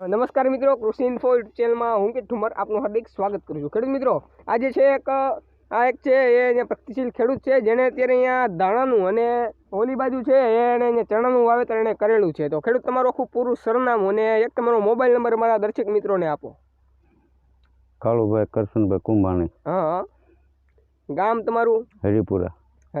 નમસ્કાર મિત્રો કૃષિ ઇન્ફો યુટ્યુબ ચેનલમાં હું કે ઠુમર આપનું હાર્દિક સ્વાગત કરું છું. ખેડૂત મિત્રો આજે છે એક આ એક છે એ અહીંયા પ્રગતિશીલ ખેડૂત છે જેણે અત્યારે અહીંયા દાણાનું અને ઓલી બાજુ છે એણે અહીંયા ચણાનું વાવેતર એણે કરેલું છે. તો ખેડૂત તમારું આખું પૂરું સરનામું અને એક તમારો મોબાઈલ નંબર મારા દર્શક મિત્રોને આપો. કાળુભાઈ કરશનભાઈ કુંભાણી. હા હા. ગામ તમારું? હરિપુરા.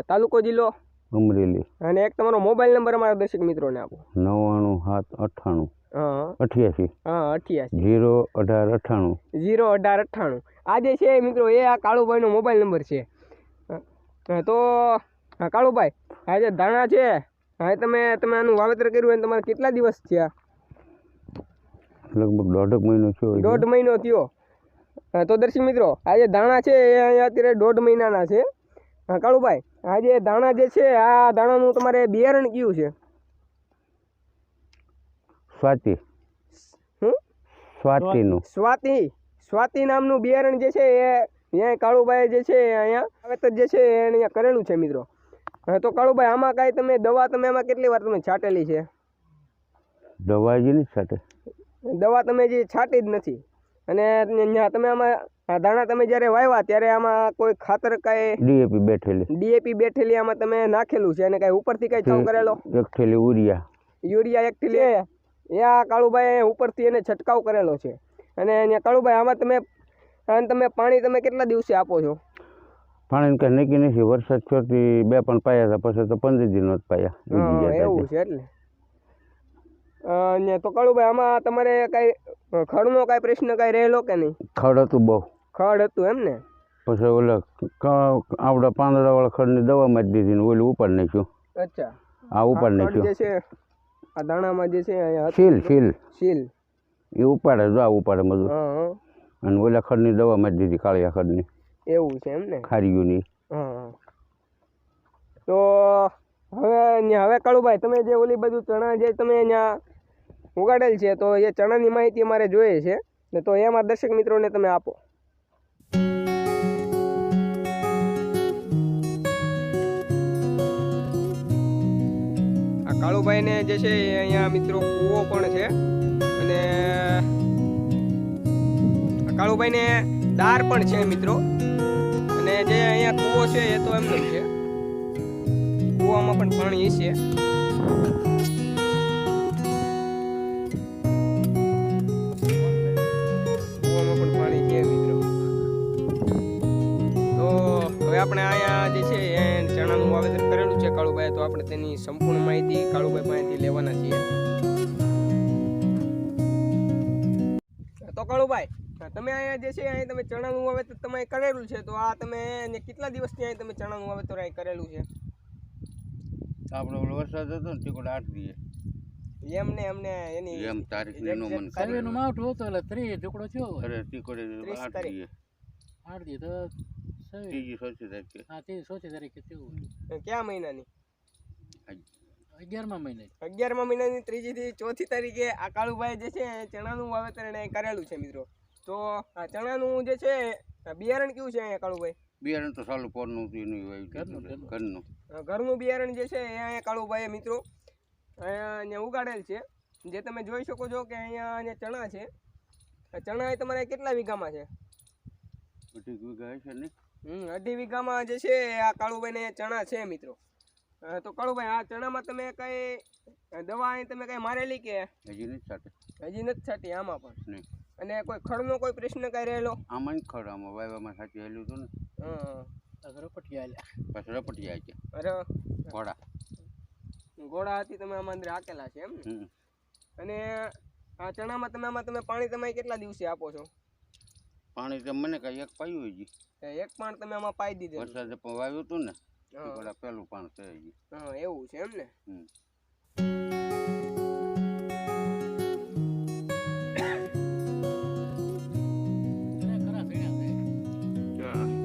તાલુકો જિલ્લો? અમરેલી અને એક તમારો મોબાઈલ નંબર અમારા દર્શક મિત્રોને આપો. નવ્વાણું સાત અઠ્ઠાણું. હા. અઠ્યાસી. હા અઠ્યાસી. જીરો અઢાર અઠ્ઠાણું. જીરો અઢાર અઠ્ઠાણું. આ જે છે મિત્રો એ આ કાળુભાઈનો મોબાઈલ નંબર છે. તો કાળુભાઈ આ જે ધાણા છે હા તમે તમે આનું વાવેતર કર્યું હોય તમારે કેટલા દિવસ થયા? લગભગ દોઢ મહિનો થયો દોઢ મહિનો થયો. તો દર્શક મિત્રો આ જે ધાણા છે એ અહીંયા અત્યારે દોઢ મહિનાના છે. હા કાળુભાઈ આ જે દાણા જે છે આ દાણાનું તમારે બિયારણ કયું છે? સ્વાતિ. હમ? સ્વાતિનું. સ્વાતિ. સ્વાતિ નામનું બિયારણ જે છે એ અહીંયા કાળુભાઈ જે છે અહીંયા વાવેતર જે છે એ અહીંયા કરેલું છે મિત્રો. હા તો કાળુભાઈ આમાં કાંઈ તમે દવા તમે આમાં કેટલી વાર તમે છાંટેલી છે? દવા જ નથી સાથે દવા તમે જે છાંટી જ નથી. અને તમે આમાં આ દાણા તમે જ્યારે વાવ્યા ત્યારે આમાં કોઈ ખાતર કઈ ડીએપી બેઠેલી. ડીએપી બેઠેલી આમાં તમે નાખેલું છે અને કાંઈ ઉપરથી કાંઈ છાવ કરેલો? એક થેલી યુરિયા. યુરિયા એક થેલી એ. આ કાળુભાઈ ઉપરથી એને છંટકાવ કરેલો છે. અને અહીંયા કાળુભાઈ આમાં તમે અને તમે પાણી તમે કેટલા દિવસે આપો છો? પાણી કે નક્કી નથી. વરસાદ છોડતી બે પણ પાયા હતા પછી તો પંદર દિનો જ પાયા. એવું છે એટલે. અને તો કાળુભાઈ આમાં તમારે કાંઈ ખડનો કાંઈ પ્રશ્ન કાંઈ રહેલો કે નહીં? ખડ હતું બહુ. ખડ હતું એમ ને પછી ઓલા ક- આવડા પાંદડાવાળા ખડની દવા મારી દીધી ને ઓલું ઉપાડ નાખ્યું. અચ્છા. આ ઉપાડ નાખ્યું. જે છે આ દાણામાં જે છે અહીંયા શીલ સીલ શીલ. એ ઉપાડે જો આ ઉપાડે હા અને ઓલા ખડની દવા મારી દીધી કાળિયા ખડની. એવું છે એમ ને? ખારીઓની. હા. તો હવે હવે કાળુભાઈ તમે જે ઓલી બધું ચણા જે તમે અહીંયા ઉગાડેલ છે તો એ ચણાની માહિતી અમારે જોઈએ છે. ને તો એમાં દર્શક મિત્રોને તમે આપો. કાળુભાઈને જે છે અહીંયા મિત્રો કૂવો પણ છે. અને કાળુભાઈને દાર પણ છે મિત્રો. અને જે અહીંયા કૂવો છે એ તો એમનો છે. કૂવામાં પણ પાણી છે. કૂવામાં પણ પાણી છે મિત્રો. તો હવે આપણે અહીંયા જે છે કાળુભાઈ તો આપણે તેની સંપૂર્ણ માહિતી કાળુભાઈ પાસેથી લેવાના છીએ તો કાળુભાઈ તમે અહીંયા જે છે અહીં તમે ચણાનું વાવેતર તમે કરેલું છે તો આ તમે ને કેટલા દિવસથી અહીં તમે ચણાનું વાવેતર અહીં કરેલું છે આપણો ઓલો વરસાદ હતો ને તીકોડ આઠ દીએ એમને એમને એની એમ તારીખ નો મન કરે સર્વેનું માવઠું હતું એટલે ત્રીસ ટુકડો થયો. અરે તીકોડે ત્રીસ આઠ. દીએ આઠ દી તો. ત્રીજી ચોથી તારીખે. હા તે ચોથી તારીખે થયું કયા મહિનાની? અગિયારમા મહિને. અગિયારમા મહિનાની ત્રીજી થી ચોથી તારીખે આ કાળુભાઈ જે છે ચણાનું વાવેતર એને કરેલું છે મિત્રો. તો આ ચણાનું જે છે બિયારણ કેવું છે અહીંયા કાળુભાઈ? બિયારણ તો સાલું પોરનું ઘરનું, ઘરનું. બિયારણ જે છે એ અહીંયા કાળુભાઈએ મિત્રો અહીંયા અહીંયા ઉગાડેલ છે. જે તમે જોઈ શકો છો કે અહીંયા અહીંયા ચણા છે આ ચણા એ તમારે કેટલા વીઘામાં છે? અઢી વીઘા છે ને? હમ અઢી વીઘામાં જે છે આ કાળુભાઈને ચણા છે મિત્રો. તો કાળુભાઈ આ ચણામાં તમે કઈ દવા અહીં તમે કઈ મારેલી કે? હજી નથી છાટી. હજી નથી છાંટી આમાં પણ? નહીં. અને કોઈ ખડનો કોઈ પ્રશ્ન કઈ રહેલો? આમાં ખડ આમાં વાયવામાં સાચી રહેલું હતું ને. હં. રપટી આલ્યા. પછી રપટી આવી ગયા. અરે. ઘોડા ઘોડા હતી તમે આમાં અંદર હાકેલા છે એમ અને આ ચણામાં તમે આમાં તમે પાણી તમે કેટલા દિવસે આપો છો? પાણી તો મને કઈ એક પાયું હજી એ એક પાણ તમે આમાં પાઈ દીધું વરસાદ પણ વાવ્યું હતું ને હં. પેલું પાણ છે હજી હં, એવું છે એમ ને?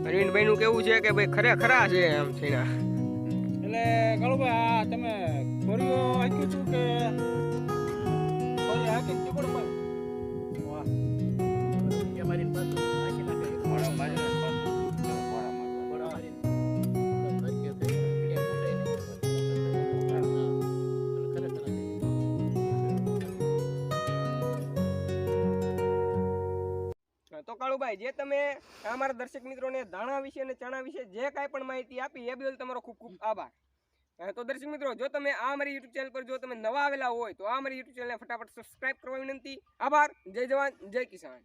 અરવિંદભાઈ નું કેવું છે કે ભાઈ ખરે ખરા છે એમ થઈને? એટલે કાળુભાઈ આ તમે ખોરીઓ હાંક્યું છું કે ખોરી હાંકીને ચીકડ કાળુભાઈ જે તમે અમારા દર્શક મિત્રોને ધાણા વિશે અને ચણા વિશે જે કાંઈ પણ માહિતી આપી, એ બદલ તમારો ખૂબ ખૂબ આભાર. તો દર્શક મિત્રો, જો તમે આ મારી યુટ્યુબ ચેનલ પર જો તમે નવા આવેલા હોય, તો આ મારી યુટ્યુબ ચેનલને ફટાફટ સબસ્ક્રાઈબ કરવા વિનંતી. આભાર. જય જવાન, જય કિસાન.